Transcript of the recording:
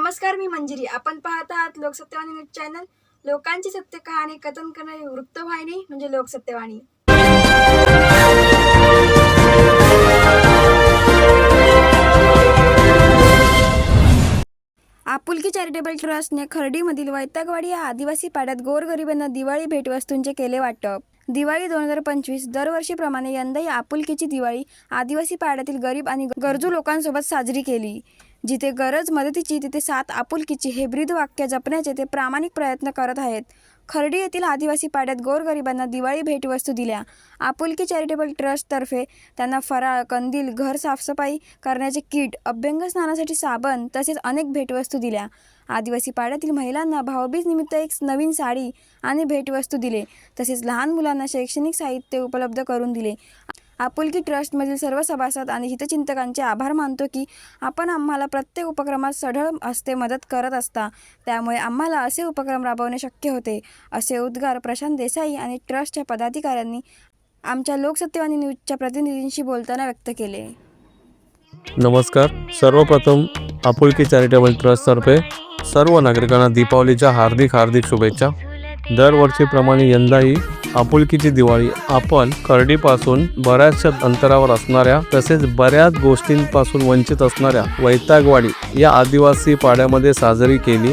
नमस्कार मी मंजिरी. आपण पाहत आहात लोकसत्यवाणी न्यूज चॅनल. लोकांची सत्य कहाणी कथन करणारी वृत्तवाहिनी म्हणजे लोकसत्यवाणी आपुलकी चॅरिटेबल ट्रस्टने खर्डीमधील वैतागवाडी या आदिवासी पाड्यात गोरगरिबांना दिवाळी भेटवस्तूंचे केले वाटप. दिवाळी दोन हजार पंचवीस दरवर्षीप्रमाणे यंदाही आपुलकीची दिवाळी आदिवासी पाड्यातील गरीब आणि गरजू लोकांसोबत साजरी केली. जिथे गरज मदतीची तिथे साथ आपुलकीची हे ब्रीद वाक्य जपण्याचे ते प्रामाणिक प्रयत्न करत आहेत. खर्डी येथील आदिवासी पाड्यात गोरगरिबांना दिवाळी भेटवस्तू दिल्या. आपुलकी चॅरिटेबल ट्रस्टतर्फे त्यांना फराळ कंदील घर साफसफाई करण्याचे किट अभ्यंग स्नानासाठी साबण तसेच अनेक भेटवस्तू दिल्या. आदिवासी पाड्यातील महिलांना भाऊबीज निमित्त एक नवीन साडी आणि भेटवस्तू दिले. तसेच लहान मुलांना शैक्षणिक साहित्य उपलब्ध करून दिले. आपुलकी ट्रस्टमधील सर्व सभासद आणि हितचिंतकांचे आभार मानतो की आपण आम्हाला प्रत्येक उपक्रमात सढळ हस्ते मदत करत असता. त्यामुळे आम्हाला असे उपक्रम राबवणे शक्य होते. असे उद्गार प्रशांत देसाई आणि ट्रस्टच्या पदाधिकाऱ्यांनी आमच्या लोकसत्यवाणी न्यूजच्या प्रतिनिधींशी बोलताना व्यक्त केले. नमस्कार. सर्वप्रथम आपुलकी चॅरिटेबल ट्रस्टतर्फे सर्व नागरिकांना दीपावलीच्या हार्दिक हार्दिक शुभेच्छा. दरवर्षीप्रमाणे यंदाही आपुलकीची दिवाळी. आपण करडीपासून बऱ्याचशा अंतरावर असणाऱ्या तसेच बऱ्याच गोष्टींपासून वंचित असणाऱ्या वैतागवाडी या आदिवासी पाड्यामध्ये साजरी केली.